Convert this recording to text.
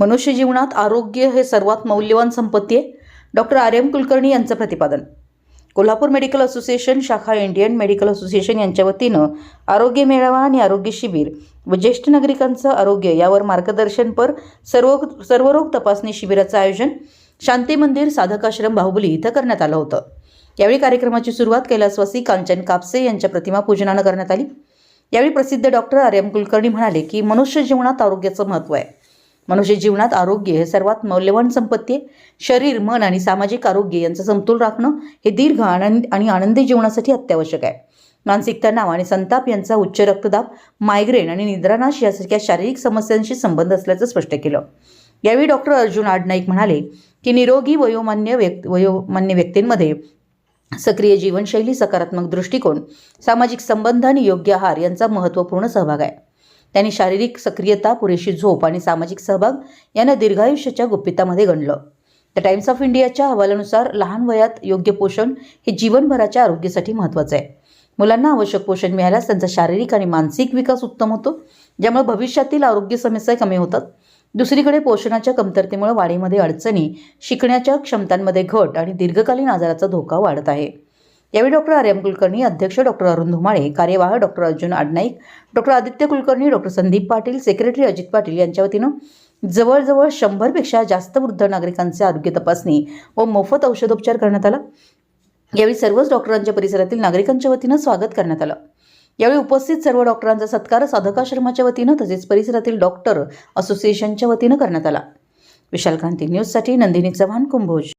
मनुष्य जीवनात आरोग्य हे सर्वात मौल्यवान संपत्ती आहे. Doctor R. एम. कुलकर्णी यांचं प्रतिपादन. कोल्हापूर मेडिकल असोसिएशन शाखा इंडियन मेडिकल असोसिएशन यांच्या वतीनं आरोग्य मेळावा आणि आरोग्य शिबिर व ज्येष्ठ नागरिकांचं आरोग्य यावर मार्गदर्शनपर सर्व सर्वरोग तपासणी शिबिराचं आयोजन शांती मंदिर साधकाश्रम बाहुबली इथं करण्यात आलं होतं. यावेळी कार्यक्रमाची सुरुवात कैलासवासी कांचन कापसे यांच्या प्रतिमा पूजनानं करण्यात आली. यावेळी प्रसिद्ध डॉक्टर आर. एम. कुलकर्णी म्हणाले की मनुष्य जीवनात आरोग्याचं महत्त्व आहे. मनुष्य जीवनात आरोग्य हे सर्वात मौल्यवान संपत्ती आहे. शरीर मन आणि सामाजिक आरोग्य यांचं समतोल राखणं हे दीर्घ आनंद आणि आनंदी जीवनासाठी अत्यावश्यक आहे. मानसिक तणाव आणि संताप यांचा उच्च रक्तदाब मायग्रेन आणि निद्रानाश यासारख्या शारीरिक समस्यांशी संबंध असल्याचं स्पष्ट केलं. यावेळी डॉक्टर अर्जुन आडनाईक म्हणाले की निरोगी वयोमान्य व्यक् वयोमान्य व्यक्तींमध्ये सक्रिय जीवनशैली सकारात्मक दृष्टिकोन सामाजिक संबंध आणि योग्य आहार यांचा महत्त्वपूर्ण सहभाग आहे. त्यांनी शारीरिक सक्रियता पुरेशी झोप आणि सामाजिक सहभाग यांना दीर्घायुष्याच्या गुप्पितामध्ये गणलं. द टाइम्स ऑफ इंडियाच्या अहवालानुसार लहान वयात योग्य पोषण हे जीवनभराच्या आरोग्यासाठी महत्त्वाचं आहे. मुलांना आवश्यक पोषण मिळाल्यास त्यांचा शारीरिक आणि मानसिक विकास उत्तम होतो ज्यामुळे भविष्यातील आरोग्य समस्या कमी होतात. दुसरीकडे पोषणाच्या कमतरतेमुळे वाढीमध्ये अडचणी शिकण्याच्या क्षमतांमध्ये घट आणि दीर्घकालीन आजाराचा धोका वाढत आहे. यावेळी डॉक्टर आर एम कुलकर्णी अध्यक्ष डॉक्टर अरुण धुमाळे कार्यवाह doctor Arjun Adnaik doctor Aditya Kulkarni doctor Sandeep Patil secretary Ajit Patil यांच्या वतीनं जवळजवळ शंभरपेक्षा जास्त वृद्ध नागरिकांचे आरोग्य तपासणी व मोफत औषधोपचार करण्यात आला. यावेळी सर्वच डॉक्टरांच्या परिसरातील नागरिकांच्या वतीनं स्वागत करण्यात आलं. यावेळी उपस्थित सर्व डॉक्टरांचा सत्कार साधकाश्रमाच्या वतीनं तसेच परिसरातील डॉक्टर असोसिएशनच्या वतीनं करण्यात आला. विशाल क्रांती न्यूजसाठी नंदिनी चव्हाण कुंभोज.